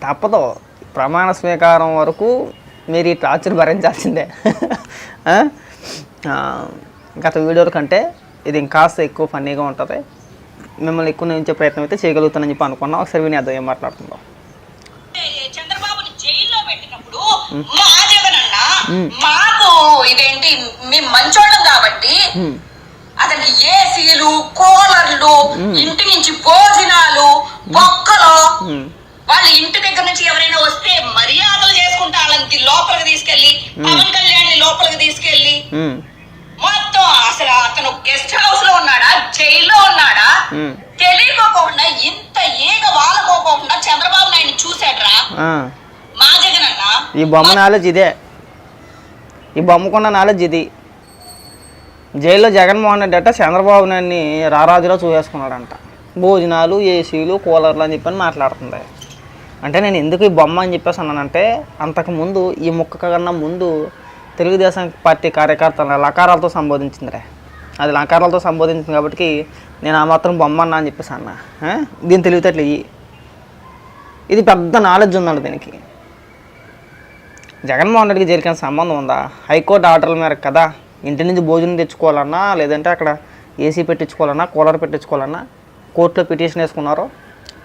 తప్పదు. ప్రమాణ స్వీకారం వరకు మీరు ఈ టార్చర్ భరించాల్సిందే గత వీడియోల కంటే ఇది ఇంకాస్త ఎక్కువ ఫన్నీగా ఉంటుంది. మిమ్మల్ని ఎక్కువ నుంచే ప్రయత్నం అయితే చేయగలుగుతానని చెప్పి అనుకున్నాం. ఒకసారి విని ఏం మాట్లాడుతుందాం చంద్రబాబుని జైల్లో పెట్టినప్పుడు మా జగనన్న మాకు ఇదేంటి మేము మంచోళ్ళం కాబట్టి. అతనికి ఏసీలు కూలర్లు ఇంటి నుంచి భోజనాలు బొక్కలు హ్మ్. వాళ్ళ ఇంటి దగ్గర నుంచి ఎవరైనా వస్తే మర్యాదలు చేసుకుంటా వాళ్ళకి లోపలికి తీసుకెళ్ళి పవన్ కళ్యాణ్ లోపలికి తీసుకెళ్ళి హ్మ్. మొత్తం అసలు అతను గెస్ట్ హౌస్లో ఉన్నాడా జైల్లో ఉన్నాడా హ్మ్. తెలియకోకుండా ఇంత ఈగ వాలకోకుండా చంద్రబాబు నాయుడు చూశాడ్రా ఆ. మా జగనన్న ఈ బొమ్మ నాలెడ్జ్ ఇదే. ఈ బొమ్మకున్న నాలెడ్జ్ ఇది. జైల్లో జగన్మోహన్ రెడ్డి అట్ట చంద్రబాబు నాయుడిని రారాజులో చూసేసుకున్నాడంట. భోజనాలు ఏసీలు కూలర్లు అని చెప్పని మాట్లాడుతుంది. అంటే నేను ఎందుకు ఈ బొమ్మ అని చెప్పేసి అన్నానంటే అంతకుముందు ఈ ముక్క కన్నా ముందు తెలుగుదేశం పార్టీ కార్యకర్తలను లకారాలతో సంబోధించిందిరే. అది లకారాలతో సంబోధించింది కాబట్టి నేను ఆ మాత్రం బొమ్మ అన్నా అని చెప్పేసి అన్నా? దీని తెలివితేటలు ఇది పెద్ద నాలెడ్జ్ ఉందండి దీనికి. జగన్మోహన్ రెడ్డికి జరిగిన సంబంధం ఉందా? హైకోర్టు ఆర్డర్ల మేరకు కదా ఇంటి నుంచి భోజనం తెచ్చుకోవాలన్నా లేదంటే అక్కడ ఏసీ పెట్టించుకోవాలన్నా కూలర్ పెట్టించుకోవాలన్నా కోర్టులో పిటిషన్ వేసుకున్నారు?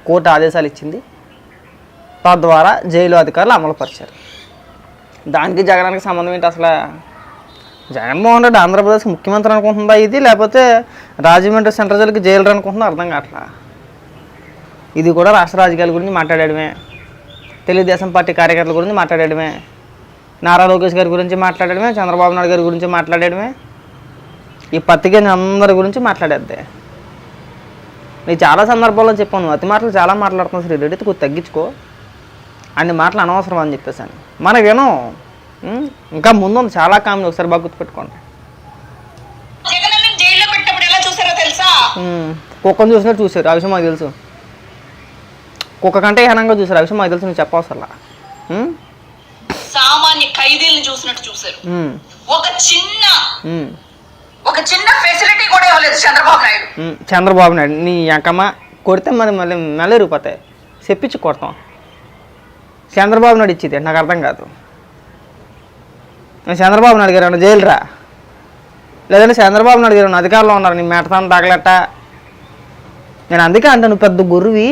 కోర్టు ఆదేశాలు ఇచ్చింది. తద్వారా జైలు అధికారులు అమలుపరిచారు. దానికి జగనానికి సంబంధం ఏంటి అసలు? జగన్మోహన్ రెడ్డి ఆంధ్రప్రదేశ్ ముఖ్యమంత్రి అనుకుంటుందా ఇది? లేకపోతే రాజమండ్రి సెంట్రల్ జైలుకి జైలు అనుకుంటుందా అర్థం కావట్లా? ఇది కూడా రాష్ట్ర రాజకీయాల గురించి మాట్లాడడమే తెలుగుదేశం పార్టీ కార్యకర్తల గురించి మాట్లాడడమే నారా లోకేష్ గారి గురించి మాట్లాడడమే చంద్రబాబు నాయుడు గారి గురించి మాట్లాడడమే. ఈ పత్రిక అందరి గురించి మాట్లాడేద్దే. నేను చాలా సందర్భాల్లో చెప్పాను అతి మాటలు చాలా మాట్లాడుతున్నాను శ్రీ రెడ్డి కొద్ది తగ్గించుకో. అన్ని మాటలు అనవసరం అని చెప్పేసాను మనకేనో ఉం? ఇంకా ముందు ఉంది చాలా కామెడీ ఒకసారి బాగా గుర్తుపెట్టుకోండి. కుక్కను చూసినట్టు చూసారు ఆ విషయం మాకు తెలుసు. కుక్క కంటే హీనంగా చూసారు ఆ విషయం మాకు తెలుసు నువ్వు చెప్పవసరలా? సామాన్య ఖైదీలను చూసినట్టు చూసారు ఉం. ఒక చిన్న. ఒక చిన్న ఫెసిలిటీ కూడా ఇవ్వలేదు చంద్రబాబు నాయుడు. చంద్రబాబు నాయుడు నీ అంకమ్మ కొడితే మరి మళ్ళీ మళ్ళీ రూపాయి చెప్పించి కొడతాం. చంద్రబాబు నాయుడు ఇచ్చేది నాకు అర్థం కాదు. నేను చంద్రబాబు నాయుడు గారు జైలు రా లేదంటే చంద్రబాబు నాయుడు గారు అధికారంలో ఉన్నారు? నీ మెడతాను తగలట. నేను అందుకే అంటే నువ్వు పెద్ద గురువి.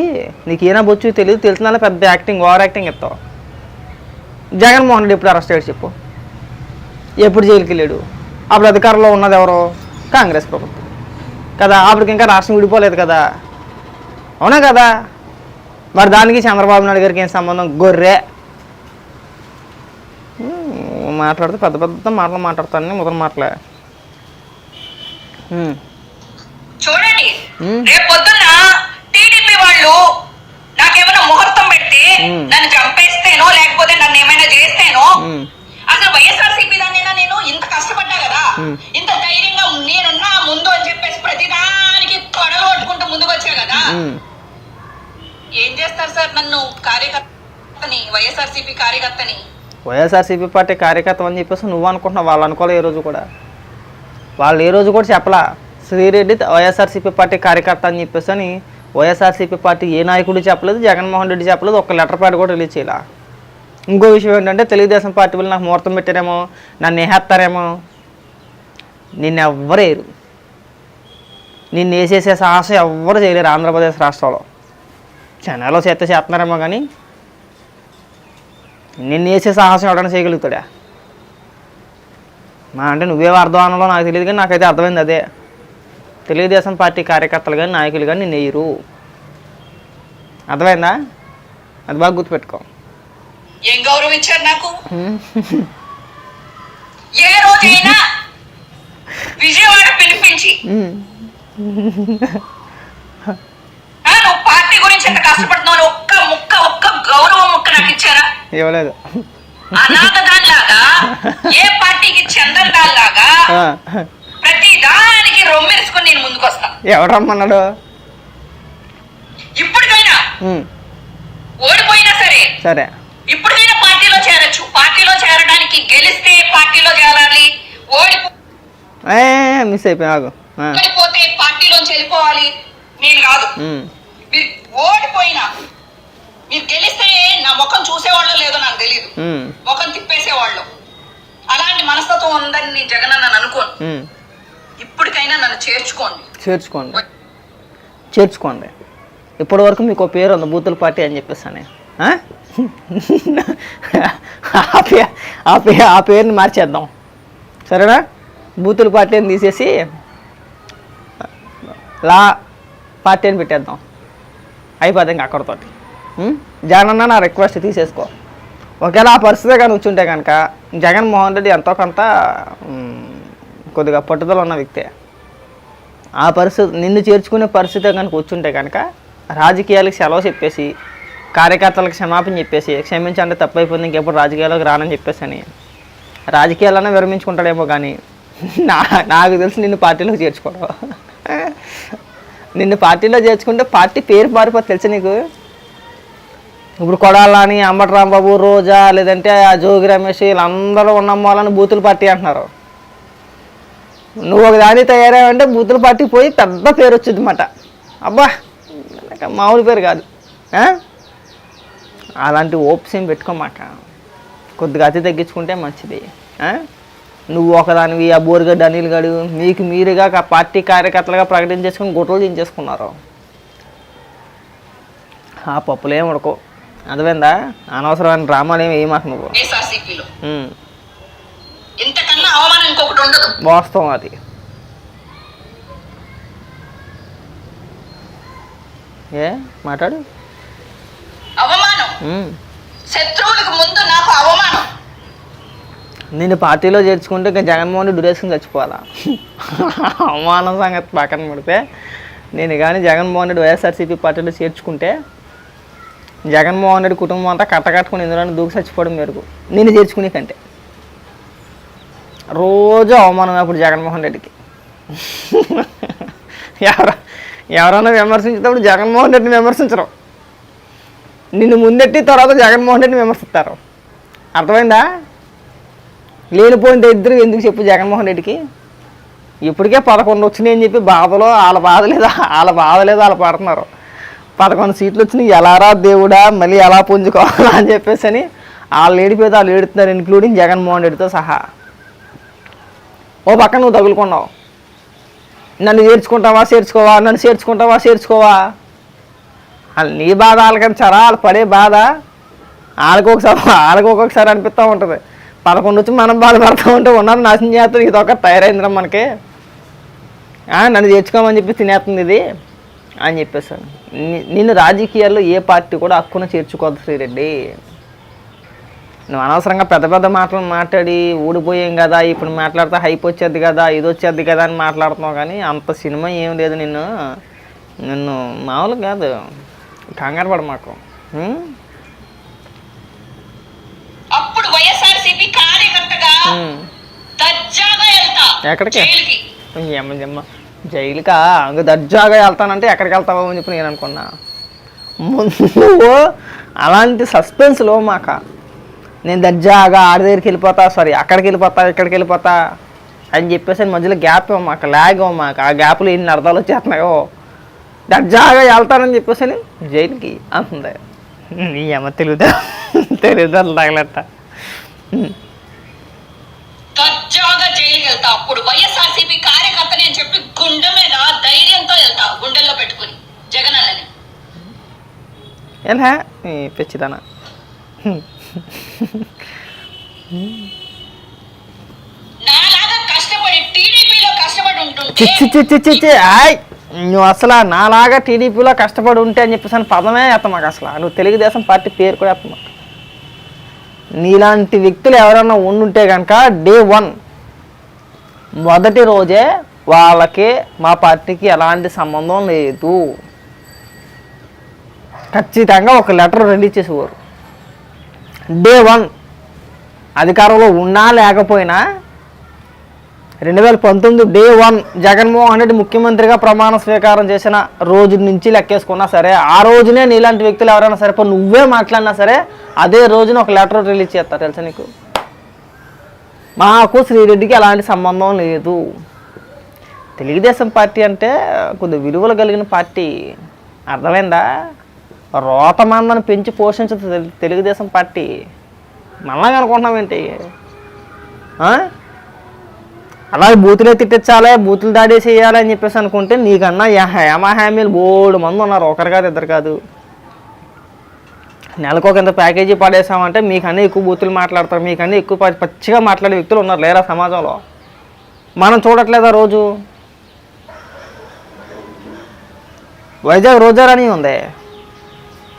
నీకు ఏనా బొచ్చు తెలియదు తెలిసిన పెద్ద యాక్టింగ్ ఓవర్ యాక్టింగ్ ఇస్తావు. జగన్మోహన్ రెడ్డి ఎప్పుడు అరెస్ట్ అయ్యాడు చెప్పు? ఎప్పుడు జైలుకి వెళ్ళాడు? అప్పుడు అధికారంలో ఉన్నది ఎవరు? కాంగ్రెస్ ప్రభుత్వం. కదా అప్పటికి ఇంకా రాష్ట్రం విడిపోలేదు కదా. అవునా కదా? మరి దానికి చంద్రబాబు నాయుడు గారికి ఏం సంబంధం? గొర్రె. మాట్లాడితే పెద్ద పెద్ద మాటలు మాట్లాడతాను మొదలు మాటలే. చూడండి రేపు పొద్దున్న టీడీపీ వాళ్ళు నాకేమైనా ముహూర్తం మ్మ్. నన్ను చంపేస్తేనో లేకపోతే నన్ను ఏమైనా చేస్తేనో అసలు వైఎస్ఆర్సీపీ దాన్నైనా నేను ఇంత కష్టపడ్డా కదా. ఇంత ధైర్యంగా నేనున్నా ముందు అని చెప్పేసి ప్రతిదానికి తొడలు కొట్టుకుంటూ ముందుకు వచ్చా కదా. ఏం చేస్తారు సార్ నన్ను కార్యకర్తని వైఎస్ఆర్సీపీ కార్యకర్తని? వైఎస్ఆర్సీపీ పార్టీ కార్యకర్త అని చెప్పేసి నువ్వు అనుకుంటున్నావు వాళ్ళు అనుకోలే ఏ రోజు కూడా. వాళ్ళు ఏ రోజు కూడా చెప్పలా శ్రీరెడ్డి వైఎస్ఆర్సీపీ పార్టీ కార్యకర్త అని చెప్పేసి అని వైఎస్ఆర్సీపీ పార్టీ ఏ నాయకుడు చెప్పలేదు జగన్మోహన్ రెడ్డి చెప్పలేదు ఒక లెటర్ ప్యాడ్ కూడా రిలీజ్ చేయాల. ఇంకో విషయం ఏంటంటే తెలుగుదేశం పార్టీ వాళ్ళు నాకు ముహూర్తం పెట్టారేమో నన్ను వేసేస్తారేమో నిన్ను ఎవ్వరేరు నిన్ను వేసేసే సాహసం ఎవ్వరు చేయలేరు ఆంధ్రప్రదేశ్ రాష్ట్రంలో. చెన్నైలో చేస్తే చేస్తున్నారేమో కానీ నిన్ను వేసే సాహసం ఎవడైనా చేయగలుగుతాడా? మా అంటే నువ్వే అర్థం నాకు తెలియదు కానీ నాకైతే అర్థమైంది అదే. తెలుగుదేశం పార్టీ కార్యకర్తలు కానీ నాయకులు కానీ నిన్ను వేయరు అర్థమైందా? అది బాగా గుర్తుపెట్టుకో. ఏం గౌరవం ఇచ్చారు నాకు ఏ రోజైనా విజయవాడ పిలిపించి నువ్వు పార్టీ గురించి ఎంత కష్టపడుతున్నావు ఒక్క ముక్క ఒక్క గౌరవం ముక్క నాకు ఇచ్చారా? ఇవ్వలేదు. ఏ పార్టీకి చెందని ప్రతి దానికి రొమ్మెరుసుకొని నేను ముందుకు వస్తా ఎవడు రమ్మన్నాడు ఇప్పటికైనా ఓడిపోయినా సరే సరే. ఇప్పటికైనా పార్టీలో చేరొచ్చు. పార్టీలో చేరడానికి గెలిస్తే పార్టీలో చేరాలి ఓడిపో మిస్ అయిపోయి ఆగు. ఆ, ఓడిపోతే పార్టీలోంచి వెళ్ళిపోవాలి. నేను కాదు. మీరు ఓడిపోయినా మీరు గెలిస్తే నా చేసేవాళ్ళో లేదో నాకు తెలియదు ముఖం తిప్పేసేవాళ్ళు. అలాంటి మనస్తత్వం ఉందని జగన్ అన్న అనుకోను. ఇప్పటికైనా నన్ను చేర్చుకోండి. చేర్చుకోండి. చేర్చుకోండి. ఇప్పటి వరకు మీకు ఒక పేరు ఉంది బూతుల పార్టీ అని చెప్పేసి అని ఆ పే ఆ పేరుని మార్చేద్దాం. సరేనా? బూతుల పార్టీ అని తీసేసి లా పార్టీ అని పెట్టేద్దాం. అయిపోద్ది ఇంకా అక్కడతోటి. జగనన్న జగన్ అన్న నా రిక్వెస్ట్ తీసేసుకో. ఒకవేళ ఆ పరిస్థితి కానీ కూర్చుంటే కనుక జగన్మోహన్ రెడ్డి ఎంతో కొంత కొద్దిగా పట్టుదల ఉన్న వ్యక్తే. ఆ పరిస్థితి నిన్ను చేర్చుకునే పరిస్థితి కనుక వచ్చుంటే కనుక రాజకీయాలకు సెలవు చెప్పేసి కార్యకర్తలకు క్షమాపణ చెప్పేసి క్షమించండి తప్పైపోయింది ఇంకెప్పుడు రాజకీయాల్లోకి రానని చెప్పేసి అని రాజకీయాలన్నా విరమించుకుంటాడేమో కానీ నా నాకు తెలిసి నిన్ను పార్టీలోకి చేర్చుకోవడం నిన్ను పార్టీలో చేర్చుకుంటే పార్టీ పేరు మారిపోతే తెలుసు నీకు? ఇప్పుడు కొడాలని అంబటి రాంబాబు రోజా లేదంటే ఆ జోగి రమేష్ వీళ్ళందరూ ఉన్నమ్మ వాళ్ళని బూతులు పార్టీ అంటున్నారు. నువ్వు ఒక దాని తయారావంటే బూతుల పార్టీ పోయి పెద్ద పేరు వచ్చింది అన్నమాట అబ్బా మామూలు పేరు కాదు? అలాంటి ఓప్స్ ఏం పెట్టుకోమాక. కొద్దిగా అతి తగ్గించుకుంటే మంచిది? నువ్వు ఒకదానివి ఆ బోరుగడ్డ అనిల్ గడు మీకు మీరుగా ఆ పార్టీ కార్యకర్తలుగా ప్రకటించేసుకుని గుట్టలు దించేసుకున్నారు ఆ పప్పులు ఉడకో అర్థమైందా? అనవసరమైన డ్రామాలు ఏమి వేయమాక నువ్వు. ఇంతకన్నా అవమానం ఇంకొకటి ఉండదు. వాస్తవం అది. ఏ? మాట్లాడు. అవమానం. శత్రువులకు ముందు నాకు అవమానం. నిన్ను పార్టీలో చేర్చుకుంటే ఇంకా జగన్మోహన్ రెడ్డి డ్యూరేషన్ చచ్చిపోవాలా? అవమానం సంగతి పక్కన పెడితే నేను కానీ జగన్మోహన్ రెడ్డి వైఎస్ఆర్సీపీ పార్టీలో చేర్చుకుంటే జగన్మోహన్ రెడ్డి కుటుంబం అంతా కట్టకట్టుకుని ఇందులో దూకి చచ్చిపోవడం మెరుగు నేను చేర్చుకునే కంటే. రోజు అవమానం అప్పుడు జగన్మోహన్ రెడ్డికి. ఎవరు ఎవరైనా విమర్శించేటప్పుడు జగన్మోహన్ రెడ్డిని విమర్శించరు. నిన్ను ముందెట్టి తర్వాత జగన్మోహన్ రెడ్డిని విమర్శిస్తారు. అర్థమైందా? లేనిపోయిన ఇద్దరు ఎందుకు చెప్పు జగన్మోహన్ రెడ్డికి? ఇప్పటికే పదకొండు వచ్చినాయి అని చెప్పి బాధలో వాళ్ళ బాధ లేదా వాళ్ళ బాధ లేదా వాళ్ళు పడుతున్నారు. పదకొండు సీట్లు వచ్చినాయి ఎలారా దేవుడా మళ్ళీ ఎలా పుంజుకోవాలా అని చెప్పేసి అని వాళ్ళు ఏడిపోతే వాళ్ళు ఏడుతున్నారు ఇంక్లూడింగ్ జగన్మోహన్ రెడ్డితో సహా. ఓ పక్క నువ్వు తగులుకున్నావు. నన్ను చేర్చుకుంటావా చేర్చుకోవా నన్ను చేర్చుకుంటావా చేర్చుకోవా? వాళ్ళు నీ బాధ వాళ్ళకంటారా వాళ్ళు పడే బాధ ఆడకొకసారి ఒకసారి ఒక్కొక్కసారి అనిపిస్తూ ఉంటుంది. పదకొండు వచ్చి మనం బాధపడుతూ ఉంటే ఉన్నది నాశనం చేస్తుంది ఇది ఒక తయారైందిరా మనకి. నన్ను చేర్చుకోమని చెప్పి తినేస్తుంది ఇది అని చెప్పేసాను. ని- నిన్ను రాజకీయాల్లో ఏ పార్టీ కూడా హక్కును చేర్చుకోదు శ్రీరెడ్డి. నువ్వు అనవసరంగా పెద్ద పెద్ద మాటలు మాట్లాడి ఊడిపోయాం కదా ఇప్పుడు మాట్లాడితే హైప్ వచ్చేది కదా ఇది వచ్చేది కదా అని మాట్లాడుతున్నావు కానీ అంత సినిమా ఏం లేదు నిన్ను. నిన్ను మామూలు కాదు. కంగారు పడ మాకు? అప్పుడు వైఎస్ఆర్సీపీ కార్యకర్తగా ఎక్కడికి? ఏమ్మ జమ్మ. జైలుకా? ఇంకా దర్జాగా వెళ్తానంటే ఎక్కడికి వెళ్తావో అని చెప్పి నేను అనుకున్నా. ముందు అలాంటి సస్పెన్స్లో మాక. నేను దర్జాగా ఆడి దగ్గరికి వెళ్ళిపోతా సారీ అక్కడికి వెళ్ళిపోతా ఇక్కడికి వెళ్ళిపోతా అని చెప్పేసి మధ్యలో గ్యాప్ ఇవ్వమాక లాగ్ ఇవ్వమాక ఆ గ్యాప్లో ఎన్ని అర్థాలు వచ్చేస్తున్నాయో. దర్జాగా వెళ్తానని చెప్పేసి అని జైలుకి అంటుంది నీ అమ్మ తెలుగుదా తెలుగుదా తగలట్ట దర్జాగా జైలుకి వెళ్తా. అప్పుడు వైఎస్ఆర్సీపీ చెప్పి గుండె మీద ధైర్యంతో వెళ్తా గుండెల్లో పెట్టుకుని. జగన్ ఎలా? పిచ్చిదానా. చిచ్చి చిచ్చి చిచ్చి ఆయ్! నువ్వు అసలు నాలాగా టీడీపీలో కష్టపడి ఉంటే అని చెప్పేసి అని పదమే ఎత్తాం మాకు అసలు. నువ్వు తెలుగుదేశం పార్టీ పేరు కూడా ఎత్తాం మాకు. నీలాంటి వ్యక్తులు ఎవరైనా ఉండుంటే కనుక డే వన్ మొదటి రోజే వాళ్ళకి మా పార్టీకి ఎలాంటి సంబంధం లేదు. ఖచ్చితంగా ఒక లెటర్ రెడీ చేసేవారు. డే వన్ అధికారంలో ఉన్నా లేకపోయినా రెండు వేల పంతొమ్మిది డే వన్ జగన్మోహన్ రెడ్డి ముఖ్యమంత్రిగా ప్రమాణ స్వీకారం చేసిన రోజు నుంచి లెక్కేసుకున్నా సరే ఆ రోజునే నీలాంటి వ్యక్తులు ఎవరైనా సరే నువ్వే మాట్లాడినా సరే అదే రోజున ఒక లెటర్ రిలీజ్ చేస్తారు తెలుసా నీకు? మాకు శ్రీరెడ్డికి ఎలాంటి సంబంధం లేదు. తెలుగుదేశం పార్టీ అంటే కొద్ది విలువలు కలిగిన పార్టీ. అర్థమైందా? రోతమందని పెంచి పోషించదు తెలుగుదేశం పార్టీ. మళ్ళా అనుకుంటున్నాం ఏంటి అలాగే బూతులే తిట్టించాలి బూతులు దాడి చేయాలి అని చెప్పేసి అనుకుంటే నీకన్నా హేమ హామీలు బోడు మంది ఉన్నారు. ఒకరు కాదు ఇద్దరు కాదు. నెలకు ఒక ఇంత ప్యాకేజీ పడేసామంటే మీకన్నా ఎక్కువ బూతులు మాట్లాడతారు. మీకన్నా ఎక్కువ పచ్చిగా మాట్లాడే వ్యక్తులు ఉన్నారు. లేరా సమాజంలో? మనం చూడట్లేదా రోజు? వైజాగ్ రోజారని ఉంది.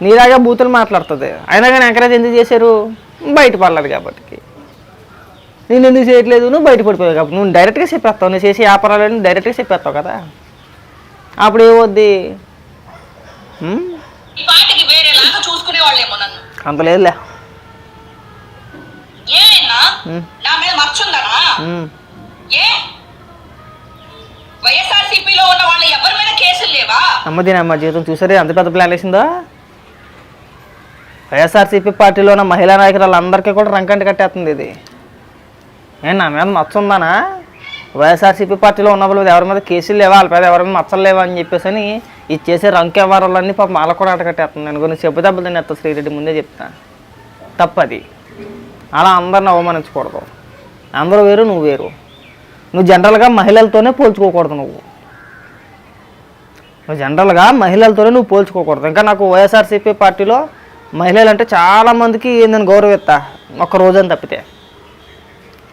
నీలాగా బూతులు మాట్లాడుతుంది. అయినా కానీ ఎంకరేజ్ ఎందుకు చేశారు? బయట పడలేదు కాబట్టి. నేను ఎందుకు చేయట్లేదు? నువ్వు బయట పడిపోయావు కాబట్టి. నువ్వు డైరెక్ట్గా చెప్పేస్తావు. నువ్వు చేసే వ్యాపారాలను డైరెక్ట్గా చెప్పేస్తావు కదా. అప్పుడు నన్ను. అంత లేదులే. ఏ అన్నా? ఉమ్, నా మీద మర్చుందనా? ఉమ్. ఏ? వైఎస్ఆర్సీపీలో ఉన్న వాళ్ళ ఎవరి మీద కేసులు లేవా? అమ్మది అమ్మ జీవితం చూసారే? అంత పెద్ద ప్లాన్ వేసిందో? వైఎస్ఆర్సీపీ పార్టీలో ఉన్న మహిళా నాయకురాలందరికీ కూడా రంకంటి కట్టేస్తుంది ఇది. ఏం నా మీద మచ్చ ఉందానా వైఎస్ఆర్సీపీ పార్టీలో ఉన్న వాళ్ళు ఎవరి మీద కేసులు లేవా? వాళ్ళ మీద ఎవరి మీద మచ్చలు లేవా అని చెప్పేసి అని ఇది చేసే రంకు వ్యవహారాలన్నీ పాపం వాళ్ళకు కూడా అటకట్టేస్తుంది నేను కొన్ని చెప్పు దెబ్బలు తినేస్తా శ్రీరెడ్డి ముందే చెప్తా. తప్పది. అలా అందరిని అవమానించకూడదు. అందరూ వేరు నువ్వు వేరు. నువ్వు జనరల్గా మహిళలతోనే పోల్చుకోకూడదు నువ్వు. నువ్వు జనరల్గా మహిళలతోనే నువ్వు పోల్చుకోకూడదు. ఇంకా నాకు వైఎస్ఆర్సీపీ పార్టీలో మహిళలు అంటే చాలామందికి ఏందని గౌరవిస్తా. ఒక రోజని తప్పితే.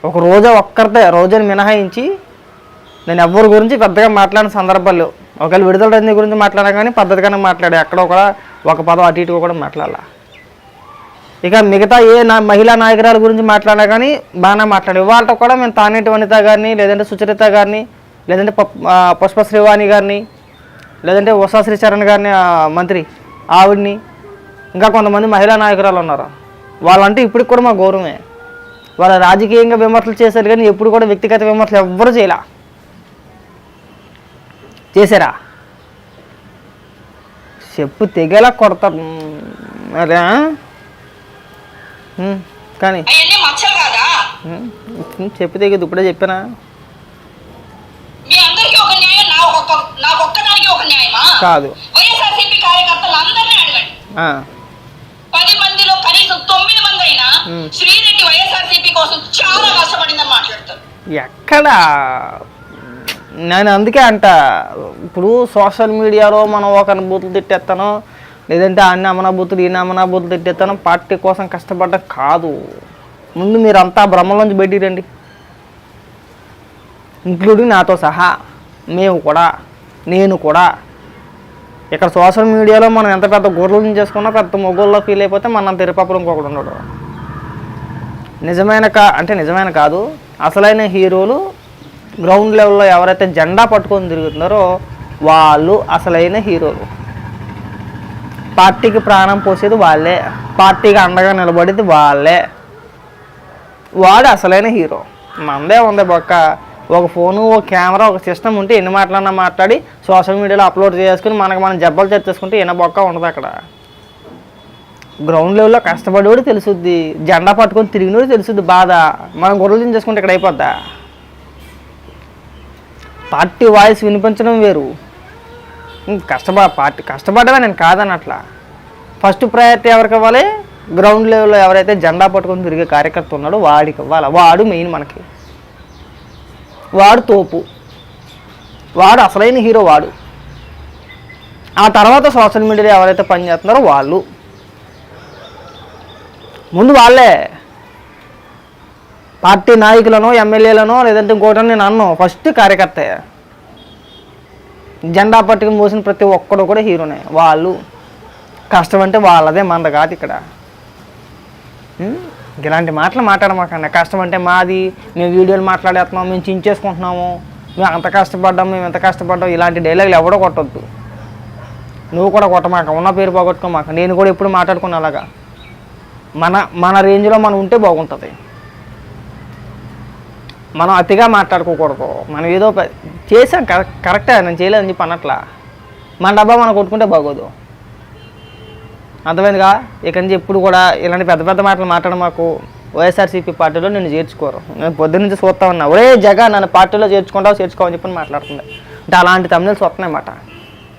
ఒక రోజా ఒక్కరితే రోజుని మినహాయించి నేను ఎవరి గురించి పెద్దగా మాట్లాడిన సందర్భాలు ఒకవేళ విడుదల రజనీ గురించి మాట్లాడా కానీ పద్ధతిగానే మాట్లాడే ఎక్కడో కూడా ఒక పదం అటు ఇటు కూడా మాట్లాడాల. ఇక మిగతా ఏ నా మహిళా నాయకురాల గురించి మాట్లాడా కానీ బాగానే మాట్లాడే. వాళ్ళతో కూడా మేము తానేటి వనిత గారిని లేదంటే సుచరిత గారిని లేదంటే పప్ పుష్ప శ్రీవాణి గారిని లేదంటే ఉషా శ్రీచరణ్ గారిని మంత్రి ఆవిడ్ని ఇంకా కొంతమంది మహిళా నాయకురాలు ఉన్నారు? వాళ్ళంటే ఇప్పటికి కూడా మా గౌరవమే. వాళ్ళ రాజకీయంగా విమర్శలు చేశారు కానీ ఎప్పుడు కూడా వ్యక్తిగత విమర్శలు ఎవ్వరు చేయలే. చేశారా? చెప్పు తెగేలా కొడతారు. అదే. కానీ కాదా. చెప్పు తెగదు ఇప్పుడే చెప్పానా? మీ కనీసం తొమ్మిది మంది అయినా. శ్రీరెడ్డి వైఎస్ఆర్సీపీ కోసం చాలా కష్టపడిందని మాట్లాడతారు. ఎక్కడ? నేను అందుకే అంట ఇప్పుడు సోషల్ మీడియాలో మనం ఒకరిని బూతులు తిట్టేస్తాను లేదంటే అన్ని అమనా బూతులు ఈయన అమనా బూతులు తిట్టేస్తాను పార్టీ కోసం కష్టపడ్డం కాదు. ముందు మీరు అంతా భ్రమలోంచి బయటికి రండి. ఇంక్లూడింగ్ నాతో సహా మేము కూడా నేను కూడా ఇక్కడ సోషల్ మీడియాలో మనం ఎంత పెద్ద గొర్రెలను చేసుకున్నా పెద్ద మొగ్గుల్లో ఫీల్ అయిపోతే మనం తిరుపపురం ఇంకొకడు ఉండడు. నిజమైన కా అంటే నిజమైన కాదు అసలైన హీరోలు గ్రౌండ్ లెవెల్లో ఎవరైతే జెండా పట్టుకొని తిరుగుతున్నారో వాళ్ళు అసలైన హీరోలు. పార్టీకి ప్రాణం పోసేది వాళ్ళే పార్టీకి అండగా నిలబడేది వాళ్ళే. వాడు అసలైన హీరో. మందే ఉంది బొక్క. ఒక ఫోను ఒక కెమెరా ఒక సిస్టమ్ ఉంటే ఎన్ని మాటలన్నా మాట్లాడి సోషల్ మీడియాలో అప్లోడ్ చేసుకుని మనకు మనం జబ్బలు తెచ్చేసుకుంటే ఎన్న బొక్క ఉండదు అక్కడ. గ్రౌండ్ లెవెల్లో కష్టపడేవాడు తెలుసుద్ది. జెండా పట్టుకొని తిరిగినోడు తెలుసుద్ది బాధ. మనం గొర్రెలు చేసుకుంటే ఇక్కడ అయిపోద్దా? పార్టీ వాయిస్ వినిపించడం వేరు. కష్టపడ పార్టీ కష్టపడ్డమే నేను కాదనట్లా ఫస్ట్ ప్రయారిటీ ఎవరికి ఇవ్వాలి? గ్రౌండ్ లెవెల్లో ఎవరైతే జెండా పట్టుకొని తిరిగే కార్యకర్త ఉన్నాడో వాడికి ఇవ్వాలి? వాడు మెయిన్ మనకి. వాడు తోపు. వాడు అసలైన హీరో వాడు. ఆ తర్వాత సోషల్ మీడియాలో ఎవరైతే పనిచేస్తున్నారో వాళ్ళు. ముందు వాళ్ళే పార్టీ నాయకులను ఎమ్మెల్యేలను లేదంటే ఇంకోటని నేను అన్ను. ఫస్ట్ కార్యకర్త. జెండా పట్టుకుని మోసిన ప్రతి ఒక్కడు కూడా హీరోనే. వాళ్ళు. కష్టం అంటే వాళ్ళదే మంద కాదు ఇక్కడ ఇలాంటి మాటలు మాట్లాడమాకండి. కష్టం అంటే మాది మేము వీడియోలు మాట్లాడేస్తున్నాం మేము చించేసుకుంటున్నాము మేము అంత కష్టపడ్డాం మేము ఎంత కష్టపడ్డాం ఇలాంటి డైలాగులు ఎవడో కొట్టొద్దు. నువ్వు కూడా కొట్టమాక ఉన్న పేరు పోగొట్టుకోమాక నేను కూడా ఎప్పుడు మాట్లాడుకున్నా అలాగా. మన మన రేంజ్లో మనం ఉంటే బాగుంటుంది. మనం అతిగా మాట్లాడుకోకూడదు. మనం ఏదో చేసాం కరెక్ట్ కరెక్టే నేను చేయలేదని చెప్పి అన్నట్లా. మన డబ్బా మనం కొట్టుకుంటే బాగోదు. అర్థమైందిగా? ఇక నుంచి ఎప్పుడు కూడా ఇలాంటి పెద్ద పెద్ద మాటలు మాట్లాడడం మాకు వైఎస్ఆర్సీపీ పార్టీలో నేను చేర్చుకోరు. నేను పొద్దున్న నుంచి చూస్తా ఉన్నా. ఒరే జగన్ నన్ను పార్టీలో చేర్చుకుంటావు చేర్చుకోవని చెప్పి మాట్లాడుతుంది అంటే అలాంటి తమిళ వస్తున్నాయి అన్నమాట.